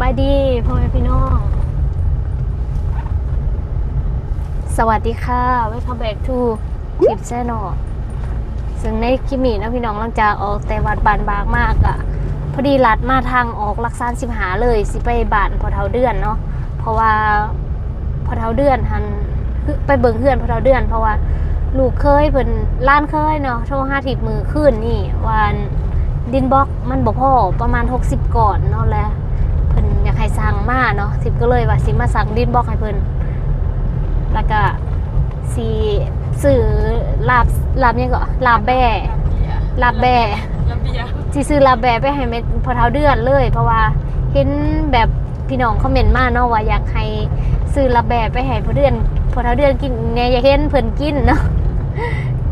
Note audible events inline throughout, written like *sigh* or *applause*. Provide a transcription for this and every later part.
บายดีพ่อแม่พี่น้อง สวัสดีค่ะ Welcome back to Tip Channel ซึ่งในคลิปนี้นะพี่น้องหลังจากออกแต่วัดบานบางมากอะพอดีลัดมาทางออกลักซานสิบหาเลยสิไปบานพอเท่าเดือนเนาะ เพราะว่าพอเท่าเดือนหันไปเบิ่งเพื่อนพอเท่าเดือน เพราะว่าลูกเคยเพิ่นล้านเคยเนาะโทรห้าทิบมือขึ้นนี่วันดินบล็อกมันบ่พอประมาณ 60 ก่อนเนาะแล้วเพิ่นอยาก ให้สั่งมาเนาะทิปก็เลยว่าสิมาสั่งดินบอกให้เพิ่นแล้วก็สิซื้อลาบลาบยังก็ลาบแบ่ลาบแบ่ระเบียบสิซื้อลาบแบ่ไปให้เม็ดพอเท้าเดือนเลย เพราะว่าเห็นแบบพี่น้องคอมเมนต์มาเนาะว่าอยากให้ซื้อลาบแบ่ไปให้พอเดือนพอเท้าเดือนกินแหน่ยอยากเห็นเพิ่นกินเนาะ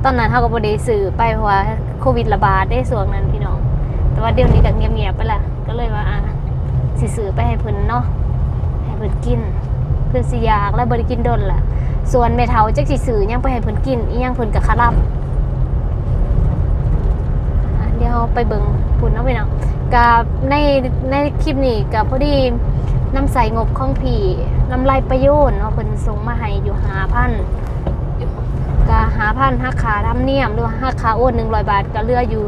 ตอนนั้นเฮาก็บ่ได้ซื้อไปเพราะว่าโควิดระบาดได้ส่วงนั้นพี่น้อง แต่ว่าเดี๋ยวนี้ก็เงียบๆไปละก็เลยว่าอะ สิซื้อไปให้เพิ่นเนาะให้เพิ่นกิน เพิ่นสิอยากและบ่ได้กินดนล่ะ ส่วนแม่เฒ่าจักสิซื้อยังไปให้เพิ่นกินอีหยังเพิ่นก็คารับเดี๋ยวไปเบิ่งพุ่นเนาะพี่น้องกับในในคลิปนี้ก็พอดีน้ำใสงบของพี่น้ำลายประโยชน์เนาะเพิ่นส่งมาให้อยู่5,000ก็5,000หักค่าธรรมเนียมหรือว่าหักค่าโอน100บาทก็เลืออยู่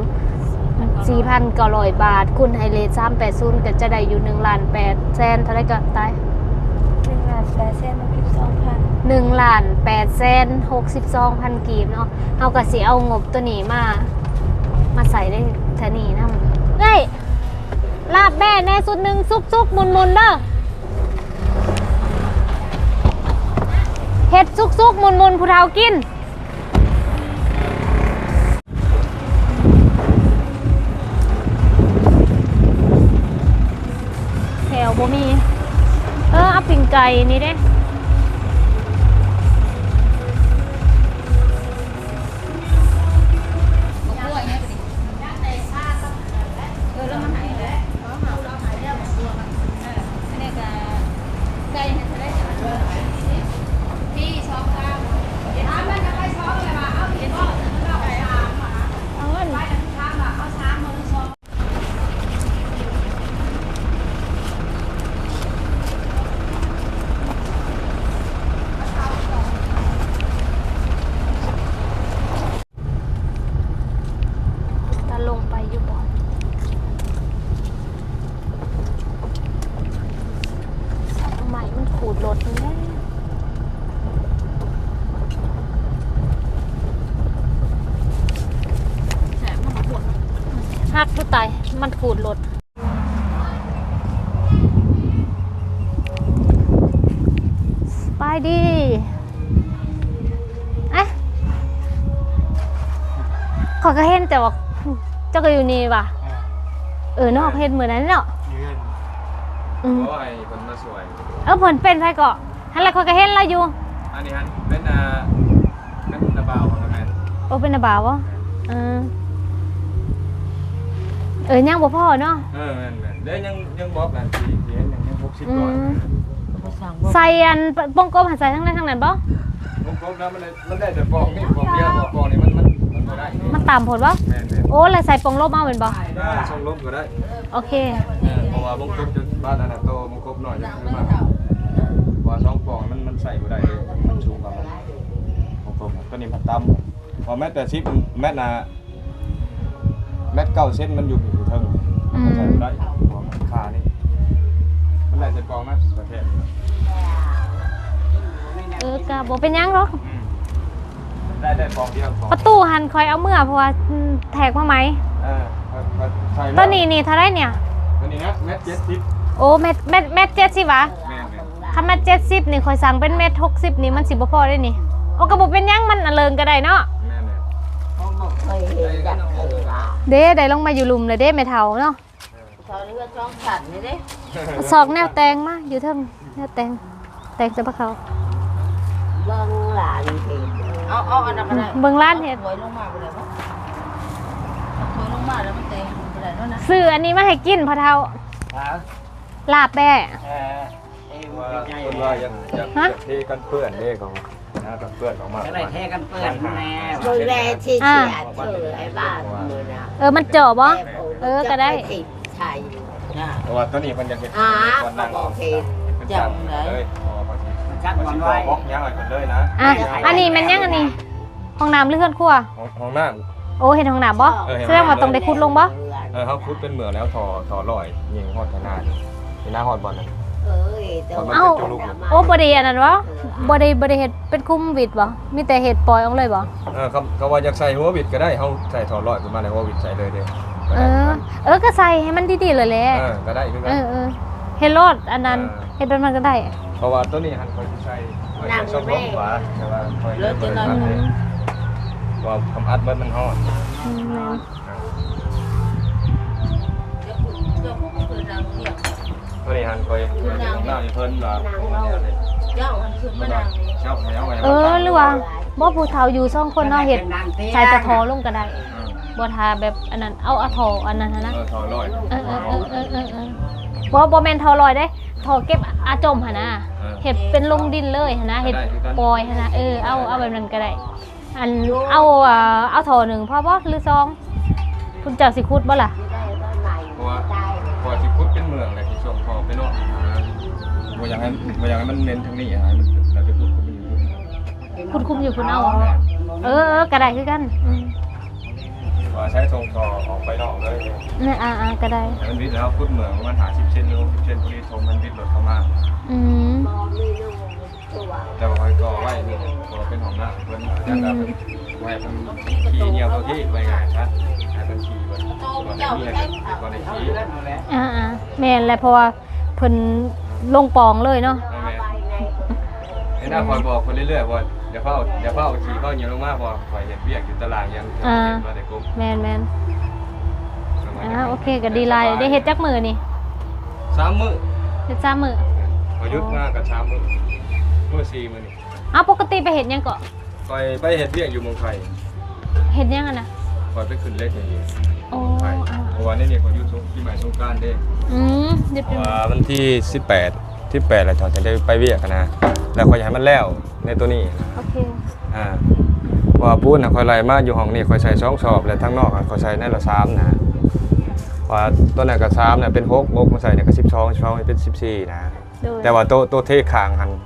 4,900 บาท คุณไฮเลท380ก็จะได้อยู่1ล้าน8แสนเท่าไหร่ก็ตายหนึ่งล้านแปดแสนหกสิบสองพัน1ล้าน8แสน62พันกีบเนาะเอาก็สิเอางบตัวนี้มา มาใส่ได้เทานี้นะเฮ้ยลาบแม่แน่สุดหนึ่งซุกซุกมุนมุนๆเด้อเห็ดซุกซุกมุนมุนๆผู้เฒ่ากิน มี เออเอาปิ่งไก่นี่เด้ หักผู้ตาย มันขูดรถไปดีเอ๊ะขอยก็เห็นแต่ว่าเจ้าก็อยู่นี่ว่ะ เออนอกเห็นเหมือนนั้นเนาะยืนอืมโอ้ยคนมาสวย เออผลเป็นไผก็ฮันละขอยก็เห็นเราอยู่ อันนี้ฮะเป็นอ่าเป็นตะเบาของแม่นโอ้เป็นนาบ่าวะเออ เออยังบ่พ่อเนาะเออแม่นแม่นเดี๋ยวยังยังบอกกันทีเดี๋ยวยังยังหกสิบก่อนอืมใส่อันปงกบหันใส่ทั้งนั้นทั้งนั้นบ่ผมครบแล้วมันเลยมันได้แต่ฟองนี่ฟองเดียวฟองนี่มันมันมันบ่ได้มันตามผลบ่แม่นแม่นโอ้แล้วใส่ปงลบเอาเป็นบ่ได้ส่งลมก็ได้โอเคเออเพราะว่าบงครบจะบ้านอันนั้นโตบงครบหน่อยจะคือมาเพราะว่าสองฟองมันมันใส่บ่ได้เลยมันสูงกว่ามันบงครบน่ะตัวนี้มันต่ำพอแม้แต่ชิปแม้น่ะ แมตเก้าเส้นมันอยู่อยู่เทิงมันใส่บ่ได้เพราะมันขานี่มันได้แต่ฟองนะประเทศเออกะบ่เป็นหยังหรอกได้ได้ฟองเดียวฟองประตูหันคอยเอาเมื่อเพราะว่าอืมแทกมาไหมเออใช่ตัวนี้นี่เท่าไหรเนี่ย ตัวนี้นะแมทเจ็ดสิบโอ้เม็ดเม็ดเม็ดเจ็ดสิบวะแม่แม่ถ้าเม็ดเจ็ดสิบนี่คอยสั่งเป็นเม็ดหกสิบนี่มันสิบ่พอได้นี่โอ้กระบอกเป็นหยังมันอะเลิงก็ได้เนาะแม่แม่เคยเห็นอยาก เออละเด้ได้ลงมาอยู่หลุมเลยเด้แม่เฒ่าเนาะตอนนี้ก็ช่องสัตว์นี่เด้ซอกแนวแตงมาอยู่เทิงแนวแตงแตงจะปะเขาเบิ่งหลานเห็นเอาเอาอันนั้นก็ได้เบิ่งร้านเห็ดถอยลงมาไปเลยปะถอยลงมาแล้วมันเต็งไปเลยนั่นนะซื้ออันนี้มาให้กินพอเฒ่าลาบแบ่ว่าคนว่ายังยังฮะเทกันเปื้อนเด้ของ นะกันเปื้อนของมาอะไรเทกันเปื้อนแน่มือแรกที่เสียเธอไอ้บ้านมือนะเออมันเจาะบ่เออก็ได้ติดชายน่ะเพราะว่าตัวนี้มันยังเห็นอ่าก่อนนั่งบอกเห็นเป็นจังเลยพอพอสิพอสิบล็อกยังไงกันเลยนะอะอันนี้มันยังอันนี้ห้องน้ำหรือเฮือนครัวของของน้โอ้เห็นห้องน้ำบ่เออเห็นแสดงว่าต้องได้ขุดลงบ่ำเออเขาคุดเป็นเหมืองแล้วถอถอลอยยิงฮอดขนาดที่หน้าฮอดบอลนั่นเอ้ ยแต่ว่าเอ้าโอ้บ่ได้อันนั้นวะบ่ได้บ่ได้เฮ็ดเป็นคุมวิดบ่มีแต่เฮ็ดปล่อยออกเลยบ่เออเขาเขาว่าอยากใส่หัววิดก็ได้เขาใส่ถอลอยขึ้นมาในหัววิดใส่เลยเด้เออเออก็ใส่ให้มันดีๆเลยแหละเออก็ได้คือกัเอน อเออเฮ็ดโลดอันนั้นเออเฮ็ดแบบนั้นก็ได้ เพราะว่าตัวนี้หันคอยใส่คอยใส่ช่องลมขวาแต่ว่าคอยเลยเปิดอัดเลยว่าทำอัดมันมันฮอดอืมเดี๋ ตัวนี้หันคอยหน้าอีเพิ่นว่าเจ้าอันคืนมานางนี้เจ้าแมวไงเออหรือว่าบ่ผู้เฒ่าอยู่สองคนเนาะเฮ็ดใส่ตะทอลงก็ได้บ่ทาแบบอันนั้นเอาอะทออันนั้นหั้นนะเออถอลอยเออเออเออเออเออเออบ่บ่แม่นทอลอยได้ทอเก็บอาจมหั่นนะเฮ็ดเป็นลงดินเลยหั่นนะเฮ็ดปล่อยหั่นนะเออเอาเอาแบบนั้นก็ได้อันเอาอ่าเอาทอหนึ่งพอบ่หรือซองคุณเจ้าสิขุดบ่ล่ะเพราะว่า ที่ช่วงพอไปเนาะบ่อยากให้บ่อยากให้มันเน้นทางนี้ให้มันเราไปพูดคุยอยู่คุณคุมอยู่คุณเอา เออเออก็ได้คือกันอืมว่าใช้ทรงต่อออกไปนอกเลยเนี่ยอ่าอ่าก็ได้ให้มันวิดแล้วคุดเมืองมันหา10เซนหรือ10เซนพอดีทรงมันวิดรถเข้ามาอืมแต่ว่าคอยก่อไว้นี่ก็เป็นของหน้าเพิ่นอยากจะเป็นไว้เป็นขี่เหนียวตัวที่ไว้ง่ายซะให้เป็นขี่เพิ่นก่อนได้มีให้ก่อนได้ขี่อ่าอ่าแม่นแหละเพราะว่า เพิ่นลงปองเลยเนาะแม่ไอ้หน้าคอยบอกคนเรื่อยๆว่าเดี๋ยวเขาเอาเดี๋ยวเขาเอาขี่เขาเหนียวลงมาพอคอยเห็นเบียกอยู่ตารางยังเห็นว่าได้กบแม่นแม่นอ่าโอเคก็ดีหลายได้เฮ็ดจักมือนี่สามมื้อเฮ็ดซ้ำมือพอยุดงานกับสามมื้อมื้อสี่มื้อนี่อ้าวปกติไปเฮ็ดหยังก็คอยไปเฮ็ดเบียกอยู่เมืองไทยเฮ็ดหยังอะนะ คอยไปขึ้นเลขอย่างนี้โอ้ไทยอ่าเพราะว่านี่นี่เขาอยู่สงที่หมายสงกรารเด้อืมเดี๋ยวเพราะว่าวันที่ 18 ที่8แล้วเขาจะได้ไปเวียกกันนะ แล้วคอยให้มันแล้วในตัวนี้โอเคอ่าเพราะว่าปูนน่ะคอยไล่มาอยู่ห้องนี้คอยใส่ช่องสอบแล้วทั้งนอกอะคอยใส่ในละสามนะเพราะว่าตัวนั้นก็สามเนี่ยเป็นหกหกมาใส่เนี่ยก็สิบสองสิบสองเป็นสิบสี่นะ โดยแต่ว่าโตโตเทคางหันเพ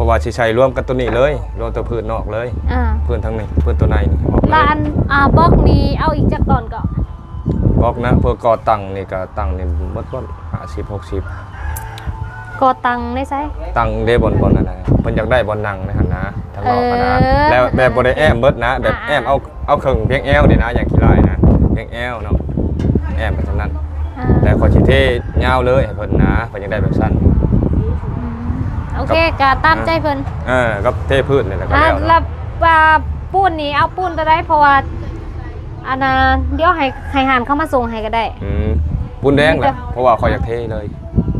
ราะว่าสิใช้รวมกันตัวนี้เลยรวมตัวพื้นนอกเลยอ่าพื้นทั้งนี้พื้นตัวในนี่ออกเลแลายอันอ่าบล็อกนี้เอาอีกจักตอนก็บล็อกนะเพื่อก่อตั้งนี่ก็ตั้งนี่หมดบ่ห้าสิบหกสิบกอตังได้ไสตั้งได้บนบนนั่นนะเพิ่นอยากได้บนนั่งในหันนะทางนอกหั้นนะเออแล้วแบบบ่ได้แอมเบิดนะ แบบอ่า แอมเอาเอาเครื่องเพียงแอลนี่นะอย่างขี้ลายนะเพียงแอลเนาะแอมไปทางนั้น อ่าแต่ขอสิเทยาวเลยให้เพิ่นนะเพิ่นอยากได้แบบสั้นอืม โอเคก็ตามใจเพิ่นเออกับเทพืชนี่แหละก็อ่าแล้วแล้เนาะวว่าปูนนี่เอาปูนตัวได้เพราะว่าอันน่ะเดี๋ยวให้ให้หานเข้ามาส่งให้ก็ได้ อืมปูนแดงแหละเพราะว่าขอยอยากเทเลย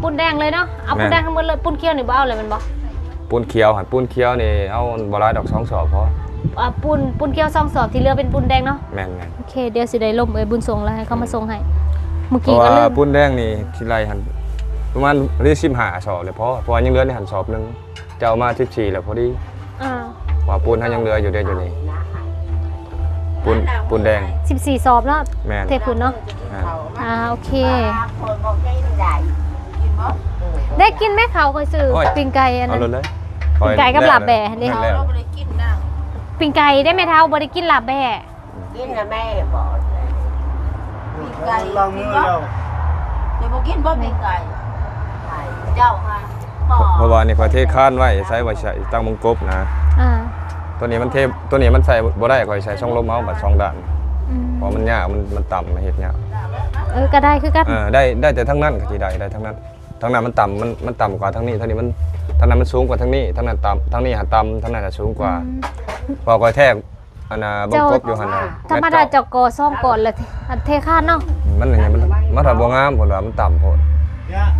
ปูนแดงเลยเนาะเอาแม่ปูนแดงทั้งหมดเลยปูนเขียวนี่บ่เอาเลยแมันบ่ปูนเขียวหันปูนเขียวนี่เอาบ่หลายดอกสองสอบพออ่าปูนปูนเขียวซองสอบที่เหลือเป็นปูนแดงเนาะแม่นแม่นโอเคเดี๋ยวสิได้ล่มเอ้ยบุญส่งแล้วให้เขามาส่งให้เมื่อเพกี้ราะก็ว่าลืมปูนแดงนี่ขี้ไรหัน ประมาณเรียก15สอบเลยพอเพราะว่ายังเหลือในหันสอบหนึงจะเอามา14แล้วพอดีอ่าว่าปูนท่านยังเหลืออยู่เด้อยู่นี่ปูนปูนแดง14สอบเนาะแม่น เทพื้นเนาะแม่นอ่าโอเคคนบอกได้ได้กินบ่ได้กินไหมเขาเคยซื้อโอ้ย ปิงไก่อันเอานั้น เลยเลยปูนไก่กับลาบแบะนี่เราแล้วเราบ่ได้กินนางปิงไก่ได้ไหมเท้าบ่ได้กินลาบแบ่ กินนะแม่บอกมีไก่กินบ่เดี๋ยวบ่กินบ่มีไก่ เจ้าค่ะบ่เพราะว่านี่ขอยเทค้านไว้ใช้ไว้ใช้ตั้งมงกบนะ อ่าตัวนี้มันเทตัวนี้มันใส่บ่ได้ขอยใช้ช่องลมเอาบัดสองด้านอืมเพราะมันยากมันมันต่ำมาเฮ็ดยากเออก็ได้คือกันเออได้ได้แต่ทั้งนั้นก็สิได้ได้ทั้งนั้นทั้งนั้นมันต่ำมันมันต่ำกว่าทั้งนี้ทั้งนี้มันทั้งนั้นมันสูงกว่าทั้งนี้ทั้งนั้นต่ำทั้งนี้หาต่ำทั้งนั้นน่ะสูงกว่าพอขอยแทกอันน่ะบังกบอยู่หั่นน่ะธรรมดาเจอกอซ่อมก่อนเลยอันเทคาดเนาะมันอย่างเงี้ยมันมันถ้าบ่งามพุ่นว่ามันต่ำโพดโ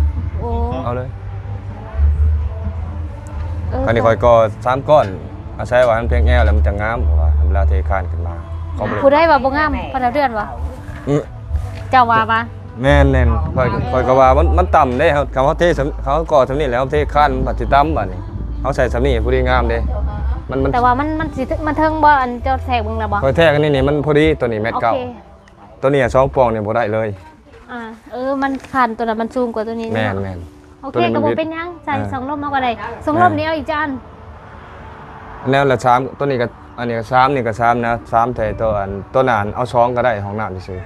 เออ คราวนี้คอยก็สามก้อน อาศัยว่ามันเพียงแอวแล้วมันจะงามเพราะว่าเวลาเทคานขึ้นมาเขาบ่ผู้ได้ได้ว่าบ่งามพนักเดือนวะอื้อเจ้าว่าปะแม่นแน่นคอยคอยก็ว่ามันมันต่ำเด้เขาเขาเทสำเขาก่อสำนี่แล้วเทคานมันสิต่ำบัดนี้เขาใส่สำนี่ผู้ดีงามเด้มันมันแต่ว่ามันมันสิมันเทิงบ่อันเจ้าแทกเบิ่งแล้วบ่คอยแทกอันนี้นี่มันพอดีตัวนี้เม็ดโอเก่าเคตัวนี้สองปองนี่บ่ได้เลย อ่าเออมันคันตัวนั้นมันสูงกว่าตัวนี้แม่นเนาะแม่น โอตัวเคนี้มันก็บ่วิดเป็นหยังใส่อ่าสองลมเอาก็ได้สองลมนี้เอาอีกจานแล้วละซ้ำตัวนี้ก็อันนี้ก็ซ้ำนี่ก็ซ้ำนะซ้ำแต่ตัวอันตัวนั้นเอาช้องก็ได้ของน้ำซื่อ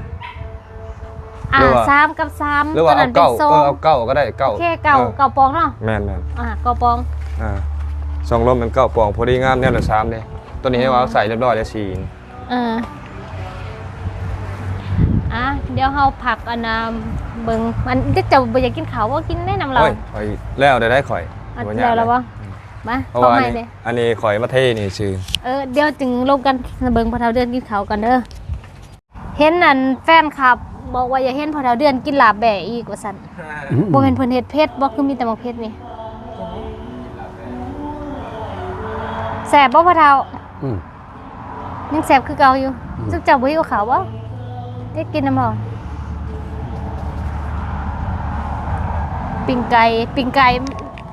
อ่าหรือว่าสามกับสามหรือว่าตัวเอานั้นเป็นเก้าทรงเออเอาเก้าก็ได้เก้าโอเคเก่าออเก่าปองเนาะแม่นแม่นอ่าเก่าปองอ่าสองลมมันเก้าปองพอดีงามแนวละซ้ำเด้ตัวนี้ให้ว่าเอาใส่เรียบร้อยแล้วสีนเออ อะเดี๋ยวเฮาผักอันน่ะเบิ่งมันจะจะบ่อยากกินข้าวบ่กินแนะนำเราโอ้ยข่อยแล้วได้ได้ข่อยอันบ่แล้วยากแล้วบ่มาเพราะเข้าว่าอันให้นี้เด้อันนี้ข่อยมาเทนี่ชื่อเออเดี๋ยวจึงลงกันเบิ่งพอเท่าเดือนกินข้าวกันเด้อเห็นนั่นแฟนคลับ บอกว่าอย่าเห็นพอเท่าเดือนกินลาบแบะอีกว่าซั่นบ่แม่นเพิ่นเฮ็ดเผ็ดบ่คือมีแต่หมกเผ็ดนี่แซ่บบ่พอเท่าอืมยังแซ่บคือเก่าอยู่ซุกเจ้าบ่หิวข้าวบ่ ได้กินน้ำบ่ปิ้งไก่ปิ้งไก่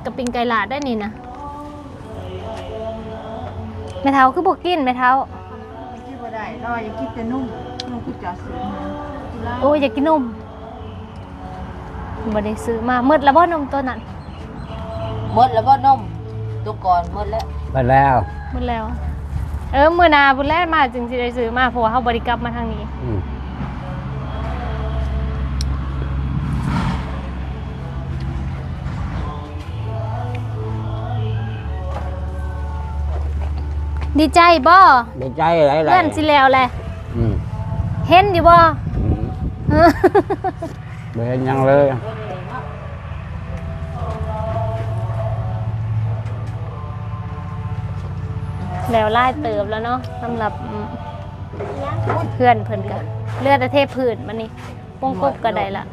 กับปิ้งไก่ลาดได้นี่นะแม่เฒ่าคือบ่กินแม่เฒ่าคิดบ่ได้รออย่าคิดแต่นุ่มนุ่มคือจะซื้อมาโอ้ยอยากกินนมบ่ได้ซื้อมาหมดแล้วบ่นมตัวนั้นหมดแล้วบ่นมตัวก่อนหมดแล้วไปแล้วหมดแล้ว เออมื้อหน้าพุ่นแลมาจึงสิได้ซื้อมาเพราะว่าเฮาบ่ได้กลับมาทางนี้อืมดีใจบ่ดีใจอะไรอะไรเพื่อนสิแล้วแหละอืมเห็นอยู่บ่ อืมไม่เห็นหยังเลย แล้วลายเติบแล้วเนาะสำหรับอืมเพื่อนเพิ่นก็เลือดแต่เทพื้นมันนี่ปงกบก็ได้ละ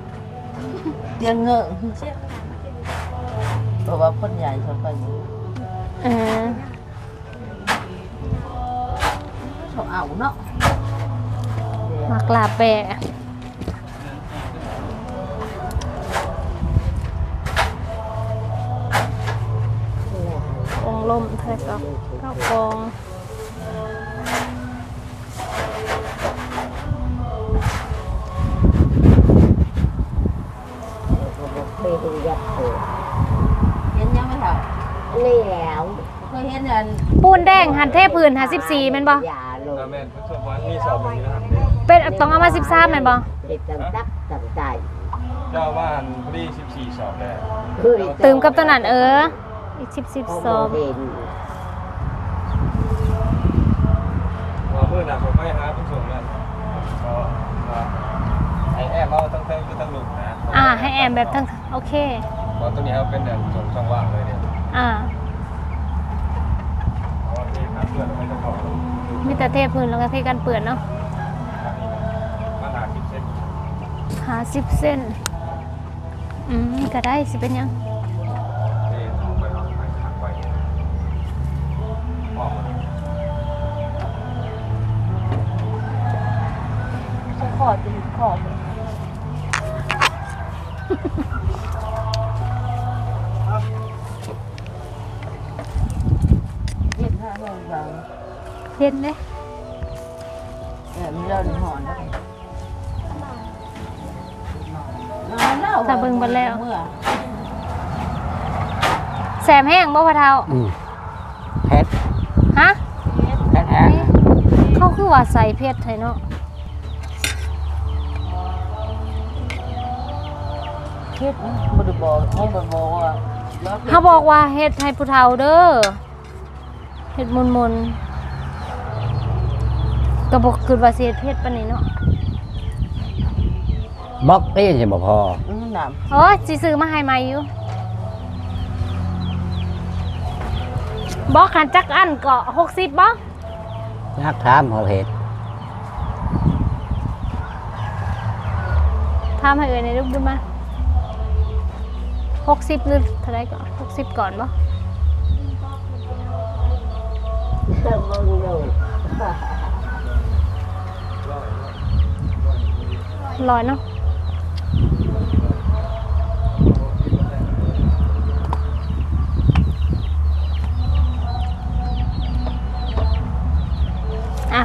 เตียงเงอะเพราะว่าคนใหญ่ชอบไปอยู่เออชอบเอาเนาะมักลาแปะองค์ลมเท่าก็เก้ากองเคยดูยักษ์เถอะเห็นยังไม่เท่านี่แล้วเคยเห็นอันปูนแดงหันเทพื้นหา14แม่นบ่อย่าลงแม่นเพิ่นสอบวันมีสอบแบบนี้นะครับเด้เป็นต้องเอามา13แม่นบ่เด็กต่างตักต่างใจเจ้าว่าอันพอดี14สอบแล้วเฮ้ยตื่มกับตัวนั้นเอออีก10 10ซอมเห็น ว่ามื้อหน้าผมไปหาผู้ชมนั่นก็ว่าไอ้แอบเอาทั้งเทิงคือทั้งลุมนะ อ่า ให้ แอมแบบทั้งโอเคเพราะตัวนี้เขาเป็นแบบสองช่องว่างเลยเนี่ยอ่าเพราะว่าที่น้ำเลือดมันจะเข้าอยู่มีแต่เทพื้นแล้วก็เทกันเปื้อนเนาะทางนี้มาหาคิดเส้นหา10เส้นอืมก็ได้สิเป็นหยังที่เอาไปเอาไปขังไว้ออกมาขอจะขอ ห็นท่าเมืองเราเห็นเด้เออมีเราหนึ่งหอนแล้วถ้าเบิ่งเบ่แล้ว เมื่อแสมแห้งบ่พะเทาอืมเพชรฮะเพชรแห้งเขาคือว่าใส่เพชรไทยเนาะคิดบไดบอกเขาบไดบอกว่าแล้วเขาบอกว่าเฮ็ดให้ผู้เฒ่าเด้อ เฮ็ดมุนมุนๆก็บอกคือว่าสิเฮ็ดเพชรปานนี้เนาะบล็อกนี่ใช่บ่พออืมน้โอ้ยสิซื้อมาให้ใหม่อยู่บอกขันจักอันก็60บ่นักถามเขาเหตุถามให้เอ่ยในรูปดูมา60หรือเท่าไหร่ก่อน60ก่อนบ่ มมึงอยู่ร้อยเนาะอะ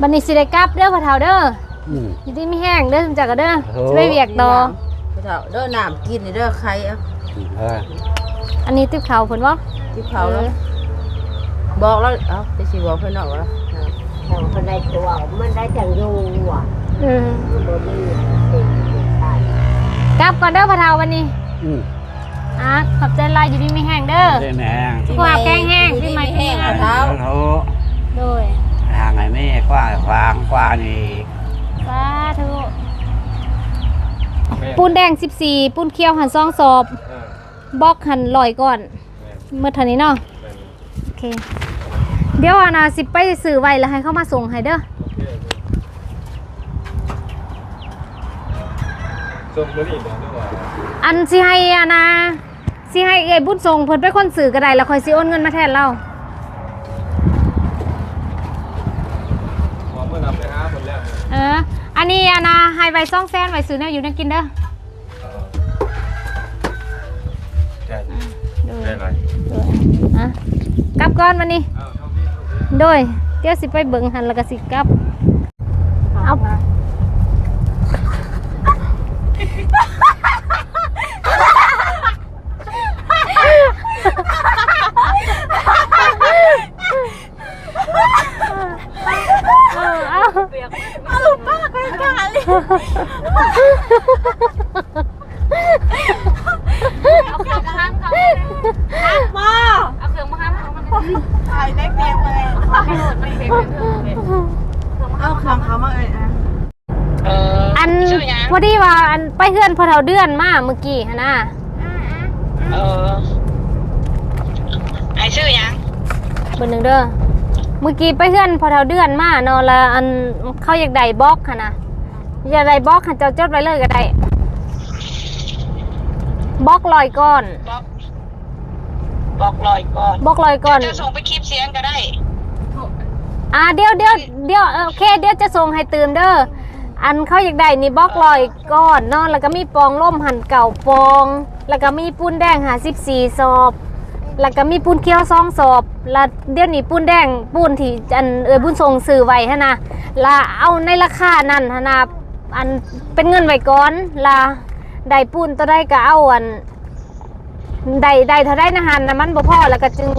บบันนี้สิได้กลับเด้อพ่อเฒ่าเด้ออืม อยู่ดีมีแห้งเด้อจักก็เด้อโอ้ สิไปเวียกต่อ ผู้เฒ่าเด้อน้ำกินนี่เด้อใครเอะ เอออันนี้ติ๊บเขาวเพิ่นบ่ที่เขาแล้วบอกแล้วเอ้าจะสิบอกเพิ่นเนาะว่าทางคนใดตัวมันได้จังอยู่อะเออมันบ่มีสิ่งที่ตายกลับก่อนเด้อพ่อเฒ่าวันนี้อืมอะขอบใจหลายอยู่ดีมีแห้งเด้อได้แหน่สุขภาพแข็งแรงปีใหม่แห้งปีใหม่เท้าโอ้โดยทางไหนไม่กว้างขวางกว้างนี่สาธุแม่ปูนแดง 14 ปูนเขียวหันซองสอบเออ บล็อกหันลอยก่อนแม่เมื่อเท่านี้เนาะแม่โอเค เดี๋ยวอานาสิไปสื่อไว้แล้วให้เข้ามาส่งให้เด้อโอเคส่งมื้อนี้เด้อด้วยว่าอันสิให้อานาสิให้เอ้ยบุญส่งเพิ่นเป็นคนสื่อก็ได้แล้วค่อยสิโอนเงินมาแทนเราพอเมื่อนำไปหาคนแล้วเอออันนี้อานาให้ไว้ซ่องแซนไว้ซื้อแนวอยู่แนวกินเด้อ โดยได้ไรโดยอะกลับก่อนวันนี้อ้าวเท่าที่เท่าที่โดยเดี๋ยวสิไปเบิ่งหันแล้วก็สิกลับ เอา เอาเอาเอาป้าไปกันเลยเอาเครื่องมาห้ามเขามาเอาเครื่องมาห้ามเขามันถ่ายได้เปียกเลยไม่โหดมันเปียกเป็นเรื่องเลย เอาคำเขามาเอ่ยอะ อันพอดีว่าอันไป เฮือนพอเท่าเดือนมาเมื่อกี้ฮะนะเออไอชื่อหยังเบอร์หนึ่งเด้อเมื่อกี้ไปเฮือนพอเท่าเดือนมาเนาะแล้วอันเขาอยากได้บล็อกฮะนะอยากได้บล็อกค่ะเจ้าจดไว้เลยก็ได้บล็อกลอยก้อนบอกบอกลอยก่อนบล็อกลอยก้อนจะส่งไปคลิปเสียงก็ได้อ่าเดี๋ยวเดี๋ยวเดี๋ยวเออโอเค เดี๋ยวจะส่งให้ตื่มเด้อ อันเขาอยากได้นี่บล็อกลอยก้อนเนาะแล้วก็มีปองล่มหั่นเก่าปอง แล้วก็มีปูนแดงหาสิบสี่ซอบแล้วก็มีปูนเขียวซองสอบแล้วเดี๋ยวนี้ปูนแดงปูนที่อันเออบุญทรงซื้อไว้ฮะนะละเอาในราคานั้นฮะนะอันเป็นเงินไว้ก่อนละได้ปูนตัวได้ก็เอาอันได้ได้เท่าได้นะฮันนะมันบ่พอแล้วก็จึง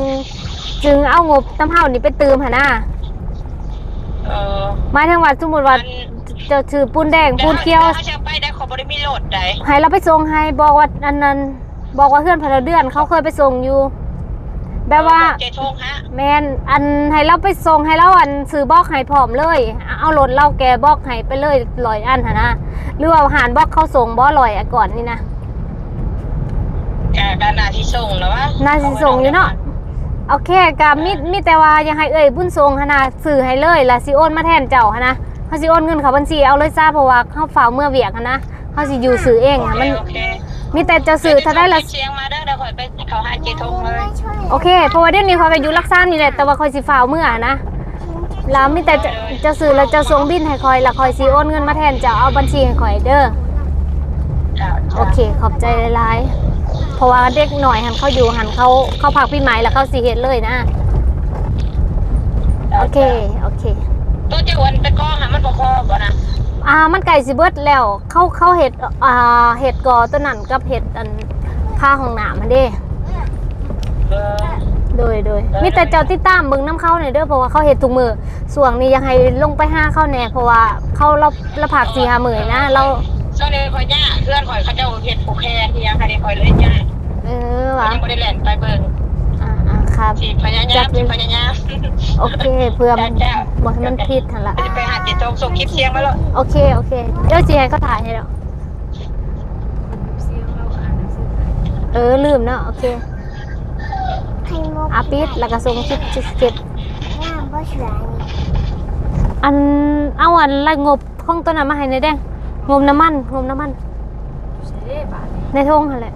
จึงเอางบน้ำเฮานี่ไปเติมหะนะเออหมายถึงว่าสมมุติว่า เจะถือปูนแดงปูนเขียว เขาจะไปได้ขอบริมีโหลดได้ให้เราไปส่งให้บอกว่าอันนั้นบอกว่าเพื่อนพลเดือนเขาเคยไปส่งอยู่แบบว่าเจทงฮะแมนอันให้เราไปส่งให้เราอันซื้อบอกให้พร้อมเลย เอารถเราแกบอกให้ไปเลยลอยอันหนนะหรือว่าหารบอกเขาส่งบอลอยอะก่อนนี่นะกาการนาที่ส่งแล้ววะน่าสิส่งอยู่เนาะโอเคกับมีมีแต่ว่ายังให้เอ่ยบุญทรงหนนะซื้อให้เลยและสิโอนมาแทนเจ้าหนนะ เขาสิโอนเงินเขาบัญชีเอาเลยซาเพราะว่าเขาฝากเมื่อเวียกหั้นนะเขาสิอยู่ซื้อเองอะมันโอเคมีแต่จะซื้อถ้าได้ละเสียงมาเด้อเดี๋ยวคอยไปเขาหาเจทงเลยโอเค เพราะว่าเดี๋ยวนี้คอยไปอยู่รักษานี่แหละ แต่ว่าคอยสิฝ่าวเมื่อนะแล้วมีแต่จะจะซื้อแล้วจะส่งบินให้คอยแล้วคอยสิโอนเงินมาแทนจะเอาบัญชีให้คอยเด้อ จ้ะโอเค ขอบใจหลายๆ เพราะว่าเด็กหน่อยหันเขาอยู่หันเขาเขาพักพี่หมายแล้วเขาสิเฮ็ดเลยนะโอเค โอเค ตัวเจ้าวันไปก้องหามันบ่คอบ่นะอ่ามันไก่สิเบิดแล้ว เขาเขาเห็ดอ่าเห็ดกอตัวนั้นกับเห็ดอันผ้าห้องน้ำมันเด้ เออ โดยโดยมีแต่เจ้าติดตามเบิ่งน้ำเข้าหน่อยเด้อเพราะว่าเขาเห็ดทุกมือส่วงนี้อยังให้ลงไปห้าเข้าแหน่เพราะว่าเขาเราเราผักสี่ห้าหมื่นนะเราช่วงนี้คอยย่าเพื่อนคอยเขาเจ้าเฮ็ดผูกแคนที่ยังใครได้คอยเลยย่าเออเขาวะยังบ่ได้แล่นไปเบิ่งอ่าอ่า ครับสิพยายามสิพยายามโอเคเพื่อจ้าจ้าบอกให้มันผิดทันละ จะไปหาเจทงส่งคลิปเสียงมาแล้วโอเค โอเค เดี๋ยวจีให้เขาถ่ายให้แล้ว เออ ลืมเนาะ โอเคอาปิดแล้วก็ส่งคลิปเก็บอัน เอาอันละงบห้องต้นน้ำมาให้ในอยแดงงบน้ำมัน งบน้ำมัน ในทงหั่นแหละ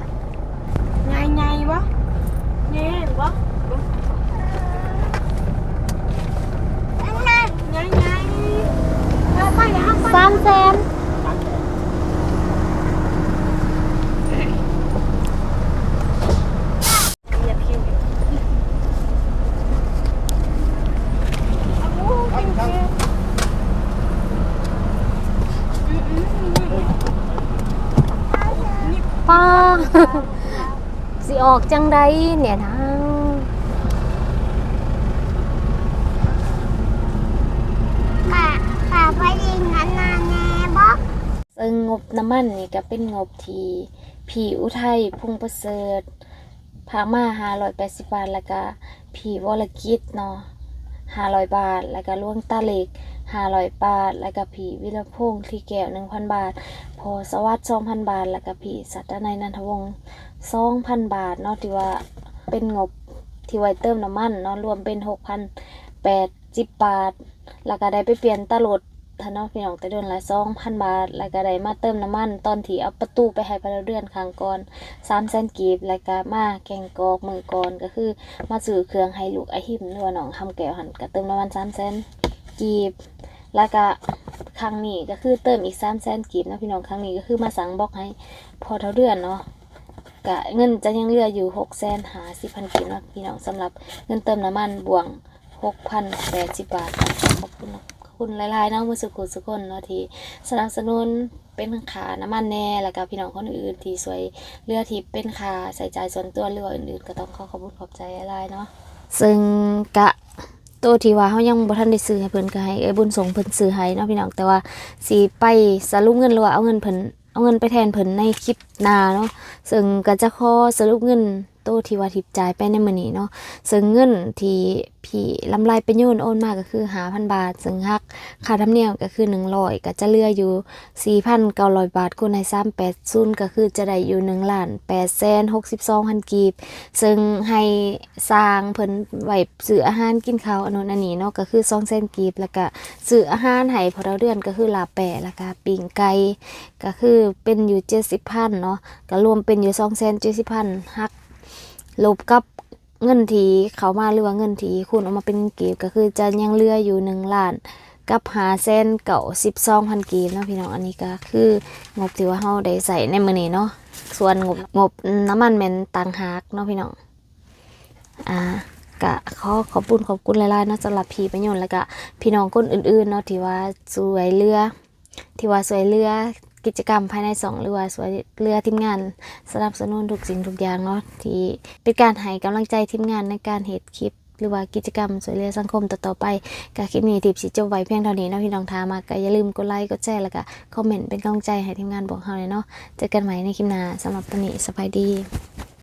ไงไงวะไงวะ San xem. Pa *laughs* Dị ọt chăng đây nè nào. ซึ่งงบน้ำมันนี่ก็เป็นงบที่ผีอุทัยพุ่งประเสริฐพามาห้าร้อยแปดสิบบาท แล้วก็ผีวรกิจเนาะห้าร้อยบาท แล้วก็ล่วงตาเล็กห้าร้อยบาท แล้วก็ผีวิรพงษ์ที่แก้วหนึ่งพันบาท พอสวัสดิ์สองพันบาท แล้วก็ผีสัตย์ในยนันทวงศ์สองพันบาทเนาะที่ว่าเป็นงบที่ไว้เติมน้ำมันเนาะรวมเป็นหกพันแปดสิบบาท แล้วก็ได้ไปเปลี่ยนตลด ท่านอพี่น้องแต่เดือนละสองพันบาท แล้วก็ได้มาเติมน้ำมัน ตอนที่เอาประตูไปให้พลเรือนครั้งก่อนสามแสนกีบแล้วก็มาแกงกอกมือก่อนก็คือ มาซื้อเครื่องให้ลูกไอหิมหรือว่าน้องทำแก้วหันก็เติมน้ำมันสามแสนกีบ แล้วก็ครั้งนี้ก็คือเติมอีกสามแสนกีบนะพี่น้องครั้งนี้ก็คือมาสั่งบล็อกให้พอเท่าเดือนเนาะกะเงินจะยังเหลืออยู่หกแสนหาสิบพันกีบนะพี่น้องสำหรับเงินเติมน้ำมันบวงหกพันแปดสิบบาทขอบคุณนะ คุณหลายๆเนาะมือสุขุสุกคนเนาะที่สนับสนุนเป็นขาน้ำมันแน่แล้วก็พี่น้องคนอื่นที่สวยเรือที่เป็นขาใส่ใจส่วนตัวเรืออื่นๆ ก็ต้องขอขอบคุณขอบใจหลายเนาะซึ่งกะตัวที่ว่าเขายังบ่ทันได้ซื้อให้เพิ่นก็ให้ไอ้บุญสงเพิ่นซื้อให้เนาะพี่น้องแต่ว่าสิไปสรุปเงินหรือว่าเอาเงินเพิ่นเอาเงินไปแทนเพิ่นในคลิปหน้าเนาะซึ่งก็จะขอสรุปเงิน ตัวที่ว่าทิปจ่ายไปในมื้อนี้เนาะซึ่งเงินที่พี่ลำไรไปโยนโอนมาก็คือ5,000 บาท ซึ่งหักค่าธรรมเนียมก็คือ100ก็จะเหลืออยู่ 4,900 บาทคูณให้380ก็คือจะได้อยู่1ล้าน8แสน62,000กีบ ซึ่งให้สร้างเพิ่นไว้ซื้ออาหารกินข้าวอันนู้นอันนี้เนาะก็คือ2เส้นกีบแล้วก็ซื้ออาหารให้พอเราเดือนก็คือลาแปะแล้วก็ปิ้งไก่ก็คือเป็นอยู่70,000เนาะก็รวมเป็นอยู่2เส้น70,000หัก ลบกับเงินทีเขามาหรือว่าเงินทีคูณออกมาเป็นกีบก็คือจะยังเลืออยู่1ล้านกับหาเส้นเก่า12,000กีบเนาะพี่น้องอันนี้ก็คืองบที่ว่าเฮาได้ใส่ในมื้อนี้เนาะส่วนงบงบน้ำมันแมนต่างหากเนาะพี่น้องอ่ากะขอขอบคุณขอบคุณหลายๆเนาะสำหรับพี่ประโยชน์แล้วก็พี่น้องคนอื่นๆเนาะที่ว่าสวยเรือ ที่ว่าสวยเรือ กิจกรรมภายในสองเรือสวยเรือทีมงานสนับสนุนทุกสิ่งทุกอย่างเนาะที่เป็นการให้กำลังใจทีมงานในการเหตุคลิปหรือว่ากิจกรรมสวยเรือสังคมต่อๆไปกะคลิปนี้ทิปสิจบไว้เพียงเท่านี้นะพี่น้องทามากก็อย่าลืมกดไลค์กดแชร์แล้วก็คอมเมนต์เป็นกำลังใจให้ทีมงานบอกเฮาเลยเนาะเจอกันใหม่ในคลิปหน้าสำหรับตอนนี้สบายดี